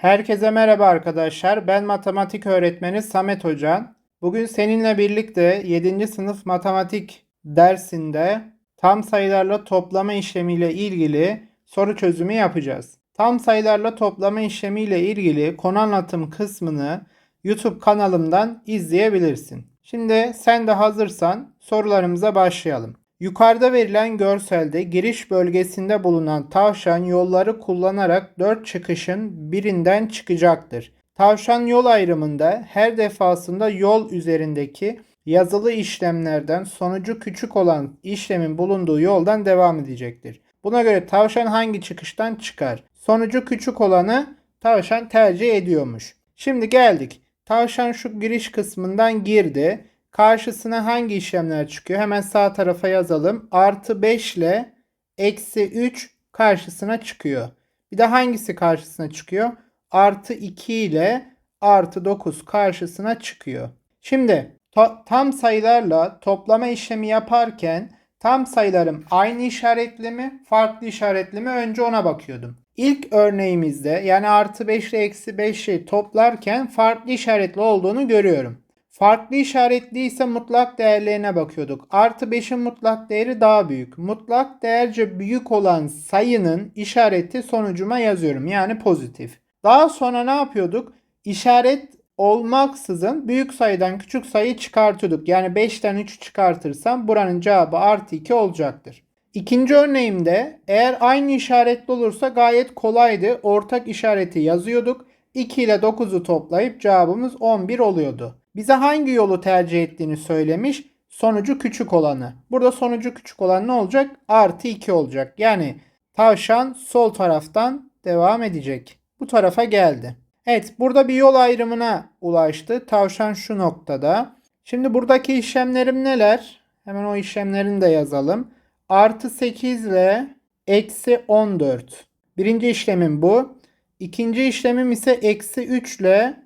Herkese merhaba arkadaşlar. Ben matematik öğretmeni Samet Hocan. Bugün seninle birlikte 7. sınıf matematik dersinde tam sayılarla toplama işlemiyle ilgili soru çözümü yapacağız. Tam sayılarla toplama işlemiyle ilgili konu anlatım kısmını YouTube kanalımdan izleyebilirsin. Şimdi sen de hazırsan sorularımıza başlayalım. Yukarıda verilen görselde giriş bölgesinde bulunan tavşan yolları kullanarak 4 çıkışın birinden çıkacaktır. Tavşan yol ayrımında her defasında yol üzerindeki yazılı işlemlerden sonucu küçük olan işlemin bulunduğu yoldan devam edecektir. Buna göre tavşan hangi çıkıştan çıkar? Sonucu küçük olanı tavşan tercih ediyormuş. Şimdi geldik. Tavşan şu giriş kısmından girdi. Karşısına hangi işlemler çıkıyor? Hemen sağ tarafa yazalım. Artı 5 ile eksi 3 karşısına çıkıyor. Bir de hangisi karşısına çıkıyor? Artı 2 ile artı 9 karşısına çıkıyor. Şimdi to- tam sayılarla toplama işlemi yaparken tam sayılarım aynı işaretli mi, farklı işaretli mi? Önce ona bakıyordum. İlk örneğimizde yani artı 5 ile eksi 5'i toplarken farklı işaretli olduğunu görüyorum. Farklı işaretliyse mutlak değerlerine bakıyorduk. Artı 5'in mutlak değeri daha büyük. Mutlak değerce büyük olan sayının işareti sonucuma yazıyorum. Yani pozitif. Daha sonra ne yapıyorduk? İşaret olmaksızın büyük sayıdan küçük sayı çıkartıyorduk. Yani 5'ten 3 çıkartırsam buranın cevabı artı 2 olacaktır. İkinci örneğimde eğer aynı işaretli olursa gayet kolaydı. Ortak işareti yazıyorduk. 2 ile 9'u toplayıp cevabımız 11 oluyordu. Bize hangi yolu tercih ettiğini söylemiş. Sonucu küçük olanı. Burada sonucu küçük olan ne olacak? Artı 2 olacak. Yani tavşan sol taraftan devam edecek. Bu tarafa geldi. Evet burada bir yol ayrımına ulaştı. Tavşan şu noktada. Şimdi buradaki işlemlerim neler? Hemen o işlemlerini de yazalım. Artı 8 ile eksi 14. Birinci işlemim bu. İkinci işlemim ise eksi 3 ile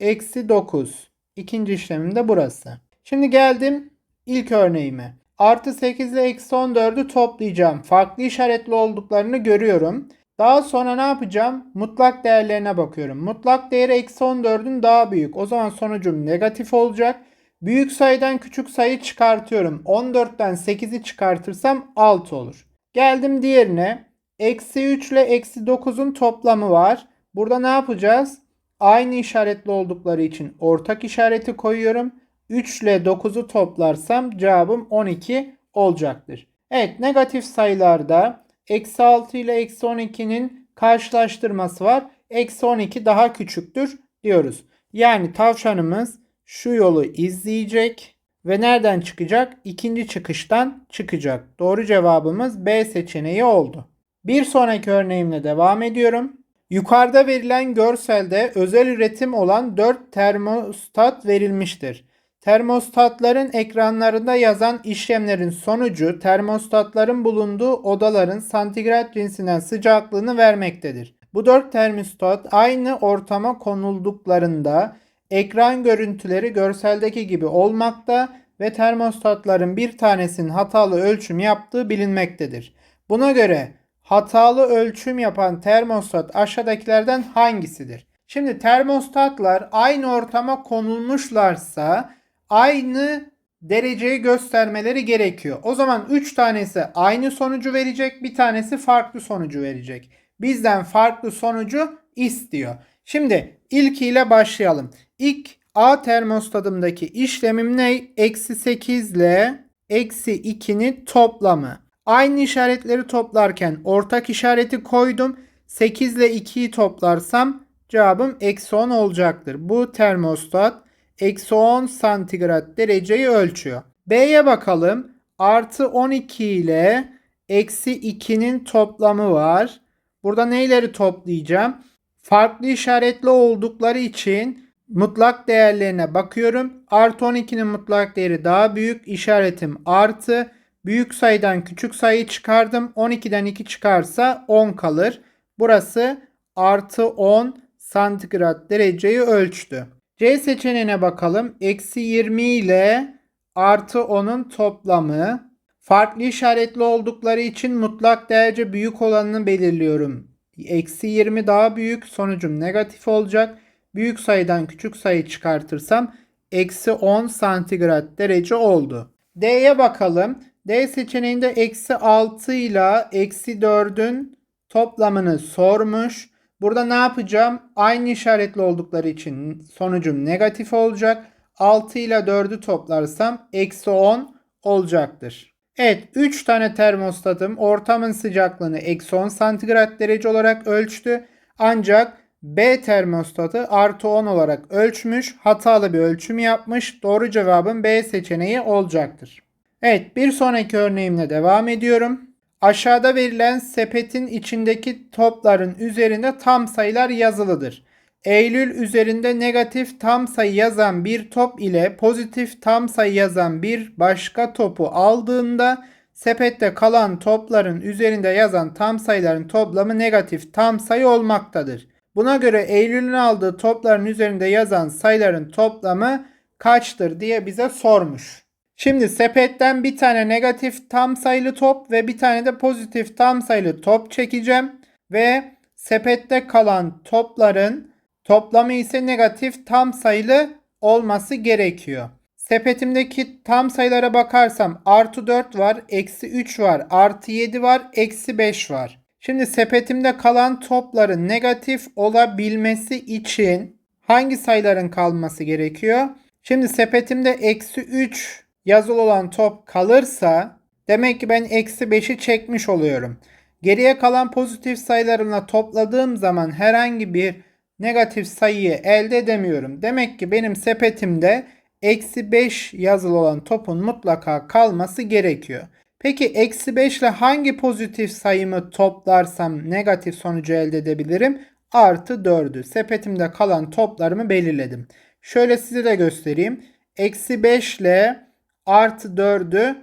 eksi 9. İkinci işlemim de burası. Şimdi geldim ilk örneğime. Artı 8 ile eksi 14'ü toplayacağım. Farklı işaretli olduklarını görüyorum. Daha sonra ne yapacağım? Mutlak değerlerine bakıyorum. Mutlak değeri eksi 14'ün daha büyük. O zaman sonucum negatif olacak. Büyük sayıdan küçük sayı çıkartıyorum. 14'ten 8'i çıkartırsam 6 olur. Geldim diğerine. Eksi 3 ile eksi 9'un toplamı var. Burada ne yapacağız? Aynı işaretli oldukları için ortak işareti koyuyorum. 3 ile 9'u toplarsam cevabım 12 olacaktır. Evet negatif sayılarda eksi 6 ile eksi 12'nin karşılaştırması var. Eksi 12 daha küçüktür diyoruz. Yani tavşanımız şu yolu izleyecek ve nereden çıkacak? İkinci çıkıştan çıkacak. Doğru cevabımız B seçeneği oldu. Bir sonraki örneğimle devam ediyorum. Yukarıda verilen görselde özel üretim olan 4 termostat verilmiştir. Termostatların ekranlarında yazan işlemlerin sonucu termostatların bulunduğu odaların santigrat cinsinden sıcaklığını vermektedir. Bu 4 termostat aynı ortama konulduklarında ekran görüntüleri görseldeki gibi olmakta ve termostatların bir tanesinin hatalı ölçüm yaptığı bilinmektedir. Buna göre hatalı ölçüm yapan termostat aşağıdakilerden hangisidir? Şimdi termostatlar aynı ortama konulmuşlarsa aynı dereceyi göstermeleri gerekiyor. O zaman 3 tanesi aynı sonucu verecek, bir tanesi farklı sonucu verecek. Bizden farklı sonucu istiyor. Şimdi ilkiyle başlayalım. İlk A termostatımdaki işlemim ne? Eksi 8 ile eksi 2'nin toplamı. Aynı işaretleri toplarken ortak işareti koydum. 8 ile 2'yi toplarsam cevabım eksi 10 olacaktır. Bu termostat eksi 10 santigrat dereceyi ölçüyor. B'ye bakalım. Artı 12 ile eksi 2'nin toplamı var. Burada neyleri toplayacağım? Farklı işaretli oldukları için mutlak değerlerine bakıyorum. Artı 12'nin mutlak değeri daha büyük. İşaretim artı. Büyük sayıdan küçük sayı çıkardım. 12'den 2 çıkarsa 10 kalır. Burası artı 10 santigrat dereceyi ölçtü. C seçeneğine bakalım. Eksi 20 ile artı 10'un toplamı. Farklı işaretli oldukları için mutlak değerce büyük olanını belirliyorum. eksi 20 daha büyük. Sonucum negatif olacak. Büyük sayıdan küçük sayı çıkartırsam eksi 10 santigrat derece oldu. D'ye bakalım. D seçeneğinde eksi 6 ile eksi 4'ün toplamını sormuş. Burada ne yapacağım? Aynı işaretli oldukları için sonucum negatif olacak. 6 ile 4'ü toplarsam eksi 10 olacaktır. Evet 3 tane termostatım ortamın sıcaklığını eksi 10 santigrat derece olarak ölçtü. Ancak B termostatı artı 10 olarak ölçmüş. Hatalı bir ölçüm yapmış. Doğru cevabın B seçeneği olacaktır. Evet bir sonraki örneğimle devam ediyorum. Aşağıda verilen sepetin içindeki topların üzerinde tam sayılar yazılıdır. Eylül üzerinde negatif tam sayı yazan bir top ile pozitif tam sayı yazan bir başka topu aldığında sepette kalan topların üzerinde yazan tam sayıların toplamı negatif tam sayı olmaktadır. Buna göre Eylül'ün aldığı topların üzerinde yazan sayıların toplamı kaçtır diye bize sormuş. Şimdi sepetten bir tane negatif tam sayılı top ve bir tane de pozitif tam sayılı top çekeceğim ve sepette kalan topların toplamı ise negatif tam sayılı olması gerekiyor. Sepetimdeki tam sayılara bakarsam artı 4 var, eksi 3 var, artı 7 var, eksi 5 var. Şimdi sepetimde kalan topların negatif olabilmesi için hangi sayıların kalması gerekiyor? Şimdi sepetimde eksi 3 yazılı olan top kalırsa demek ki ben eksi 5'i çekmiş oluyorum. Geriye kalan pozitif sayılarımla topladığım zaman herhangi bir negatif sayıyı elde edemiyorum. Demek ki benim sepetimde eksi 5 yazılı olan topun mutlaka kalması gerekiyor. Peki eksi 5 ile hangi pozitif sayımı toplarsam negatif sonucu elde edebilirim? Artı 4'ü. Sepetimde kalan toplarımı belirledim. Şöyle size de göstereyim. Eksi 5 ile artı 4'ü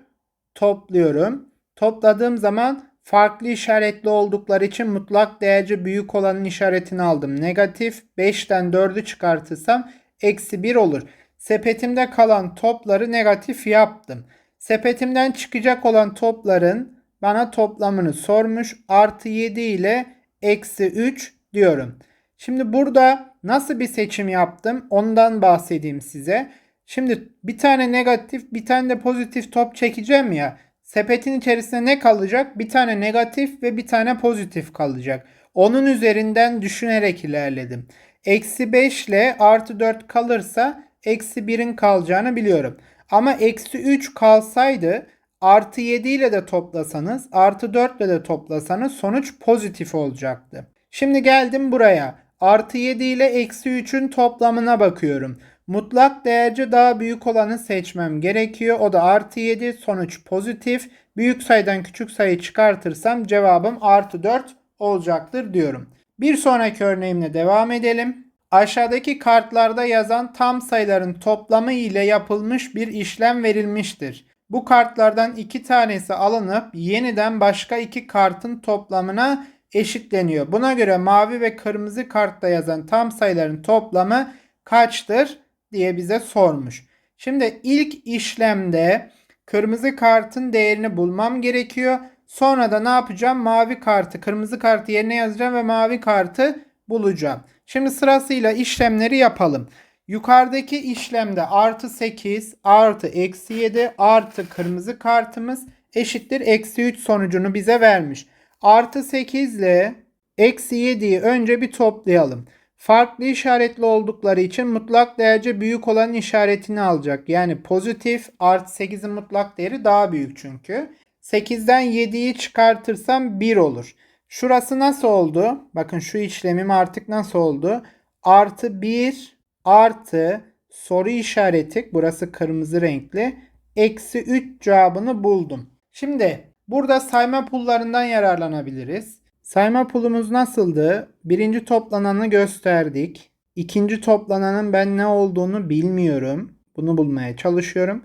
topluyorum. Topladığım zaman farklı işaretli oldukları için mutlak değerci büyük olanın işaretini aldım. Negatif 5'ten 4'ü çıkartırsam eksi 1 olur. Sepetimde kalan topları negatif yaptım. Sepetimden çıkacak olan topların bana toplamını sormuş. Artı 7 ile eksi 3 diyorum. Şimdi burada nasıl bir seçim yaptım ondan bahsedeyim size. Şimdi bir tane negatif bir tane de pozitif top çekeceğim ya. Sepetin içerisinde ne kalacak? Bir tane negatif ve bir tane pozitif kalacak. Onun üzerinden düşünerek ilerledim. Eksi 5 ile artı 4 kalırsa eksi 1'in kalacağını biliyorum. Ama eksi 3 kalsaydı artı 7 ile de toplasanız artı 4 ile de toplasanız sonuç pozitif olacaktı. Şimdi geldim buraya. Artı 7 ile eksi 3'ün toplamına bakıyorum. Mutlak değerci daha büyük olanı seçmem gerekiyor. O da artı 7 sonuç pozitif. Büyük sayıdan küçük sayı çıkartırsam cevabım artı 4 olacaktır diyorum. Bir sonraki örneğimle devam edelim. Aşağıdaki kartlarda yazan tam sayıların toplamı ile yapılmış bir işlem verilmiştir. Bu kartlardan iki tanesi alınıp yeniden başka iki kartın toplamına eşitleniyor. Buna göre mavi ve kırmızı kartta yazan tam sayıların toplamı kaçtır diye bize sormuş. Şimdi ilk işlemde kırmızı kartın değerini bulmam gerekiyor. Sonra da ne yapacağım? Mavi kartı, kırmızı kartı yerine yazacağım ve mavi kartı bulacağım. Şimdi sırasıyla işlemleri yapalım. Yukarıdaki işlemde artı 8 artı eksi 7 artı kırmızı kartımız eşittir eksi 3 sonucunu bize vermiş. Artı 8 ile eksi 7'yi önce bir toplayalım. Farklı işaretli oldukları için mutlak değerce büyük olan işaretini alacak. Yani pozitif artı 8'in mutlak değeri daha büyük çünkü. 8'den 7'yi çıkartırsam 1 olur. Şurası nasıl oldu? Bakın şu işlemim artık nasıl oldu? Artı 1 artı soru işareti burası kırmızı renkli. Eksi 3 cevabını buldum. Şimdi burada sayma pullarından yararlanabiliriz. Sayma pulumuz nasıldı? Birinci toplananı gösterdik. İkinci toplananın ben ne olduğunu bilmiyorum. Bunu bulmaya çalışıyorum.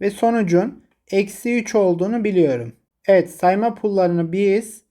Ve sonucun eksi 3 olduğunu biliyorum. Evet sayma pullarını biz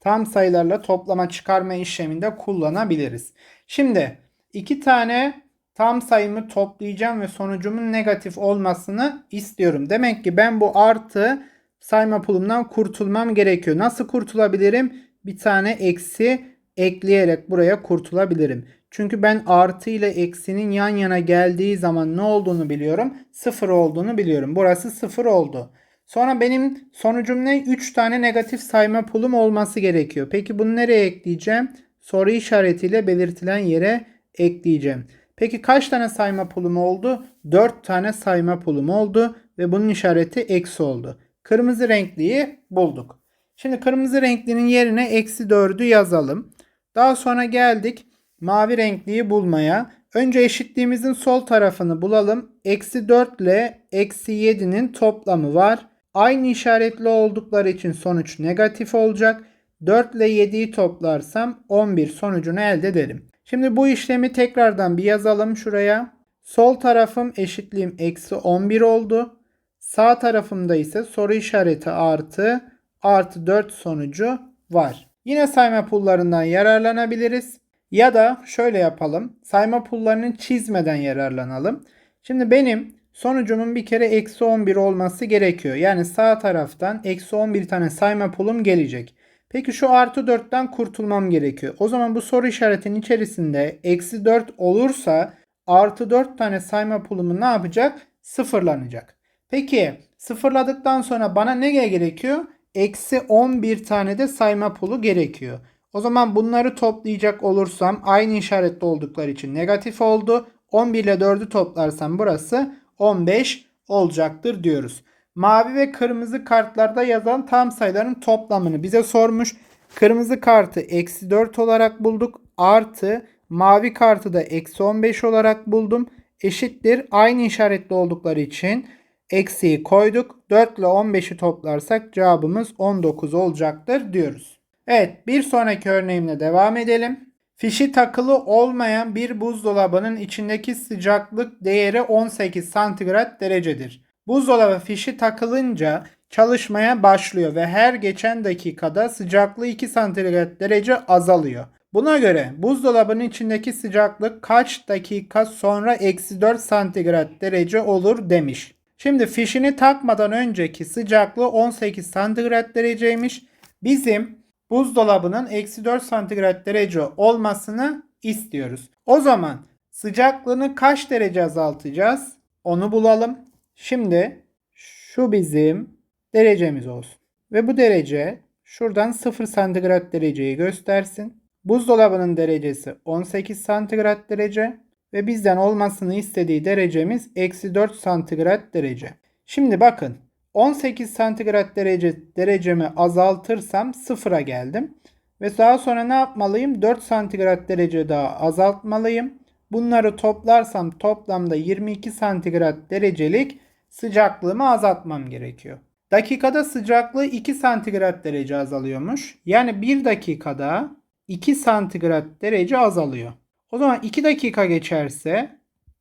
tam sayılarla toplama çıkarma işleminde kullanabiliriz. Şimdi iki tane tam sayımı toplayacağım ve sonucumun negatif olmasını istiyorum. Demek ki ben bu artı sayma pulumdan kurtulmam gerekiyor. Nasıl kurtulabilirim? Bir tane eksi ekleyerek buraya kurtulabilirim. Çünkü ben artı ile eksinin yan yana geldiği zaman ne olduğunu biliyorum. Sıfır olduğunu biliyorum. Burası sıfır oldu. Sonra benim sonucum ne? 3 tane negatif sayma pulum olması gerekiyor. Peki bunu nereye ekleyeceğim? Soru işaretiyle belirtilen yere ekleyeceğim. Peki kaç tane sayma pulum oldu? 4 tane sayma pulum oldu ve bunun işareti eksi oldu. Kırmızı renkliyi bulduk. Şimdi kırmızı renklinin yerine eksi 4'ü yazalım. Daha sonra geldik mavi renkliyi bulmaya. Önce eşitliğimizin sol tarafını bulalım. Eksi 4 ile eksi 7'nin toplamı var. Aynı işaretli oldukları için sonuç negatif olacak. 4 ile 7'yi toplarsam 11 sonucunu elde ederim. Şimdi bu işlemi tekrardan bir yazalım şuraya. Sol tarafım eşitliğim eksi 11 oldu. Sağ tarafımda ise soru işareti artı artı 4 sonucu var. Yine sayma pullarından yararlanabiliriz. Ya da şöyle yapalım. Sayma pullarını çizmeden yararlanalım. Şimdi benim sonucumun bir kere eksi 11 olması gerekiyor. Yani sağ taraftan eksi 11 tane sayma pulum gelecek. Peki şu artı 4'ten kurtulmam gerekiyor. O zaman bu soru işaretinin içerisinde eksi 4 olursa artı 4 tane sayma pulumu ne yapacak? Sıfırlanacak. Peki sıfırladıktan sonra bana ne gerekiyor? Eksi 11 tane de sayma pulu gerekiyor. O zaman bunları toplayacak olursam aynı işaretli oldukları için negatif oldu. 11 ile 4'ü toplarsam burası 15 olacaktır diyoruz. Mavi ve kırmızı kartlarda yazan tam sayıların toplamını bize sormuş. Kırmızı kartı eksi 4 olarak bulduk. Artı mavi kartı da eksi 15 olarak buldum. Eşittir aynı işaretli oldukları için eksiği koyduk. 4 ile 15'i toplarsak cevabımız 19 olacaktır diyoruz. Evet bir sonraki örneğimle devam edelim. Fişi takılı olmayan bir buzdolabının içindeki sıcaklık değeri 18 santigrat derecedir. Buzdolabı fişi takılınca çalışmaya başlıyor ve her geçen dakikada sıcaklığı 2 santigrat derece azalıyor. Buna göre buzdolabının içindeki sıcaklık kaç dakika sonra eksi 4 santigrat derece olur demiş. Şimdi fişini takmadan önceki sıcaklığı 18 santigrat dereceymiş. Bizim buzdolabının eksi 4 santigrat derece olmasını istiyoruz. O zaman sıcaklığını kaç derece azaltacağız? Onu bulalım. Şimdi şu bizim derecemiz olsun. Ve bu derece şuradan 0 santigrat dereceyi göstersin. Buzdolabının derecesi 18 santigrat derece ve bizden olmasını istediği derecemiz eksi 4 santigrat derece. Şimdi bakın 18 santigrat derece derecemi azaltırsam sıfıra geldim. Ve daha sonra ne yapmalıyım? 4 santigrat derece daha azaltmalıyım. Bunları toplarsam toplamda 22 santigrat derecelik sıcaklığımı azaltmam gerekiyor. Dakikada sıcaklığı 2 santigrat derece azalıyormuş. Yani 1 dakikada 2 santigrat derece azalıyor. O zaman 2 dakika geçerse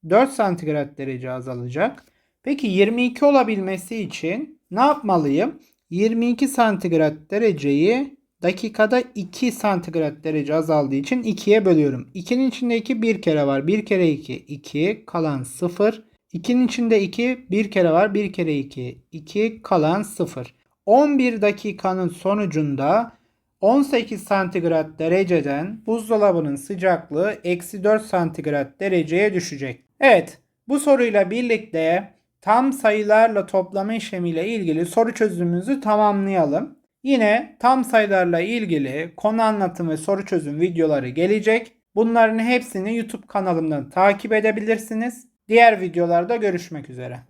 4 santigrat derece azalacak. Peki 22 olabilmesi için ne yapmalıyım? 22 santigrat dereceyi dakikada 2 santigrat derece azaldığı için 2'ye bölüyorum. 2'nin içinde 2 bir kere var. 1 kere 2 2 kalan 0. 2'nin içinde 2 bir kere var. 1 kere 2 2 kalan 0. 11 dakikanın sonucunda 18 santigrat dereceden buzdolabının sıcaklığı eksi 4 santigrat dereceye düşecek. Evet bu soruyla birlikte tam sayılarla toplama işlemiyle ilgili soru çözümümüzü tamamlayalım. Yine tam sayılarla ilgili konu anlatım ve soru çözüm videoları gelecek. Bunların hepsini YouTube kanalımdan takip edebilirsiniz. Diğer videolarda görüşmek üzere.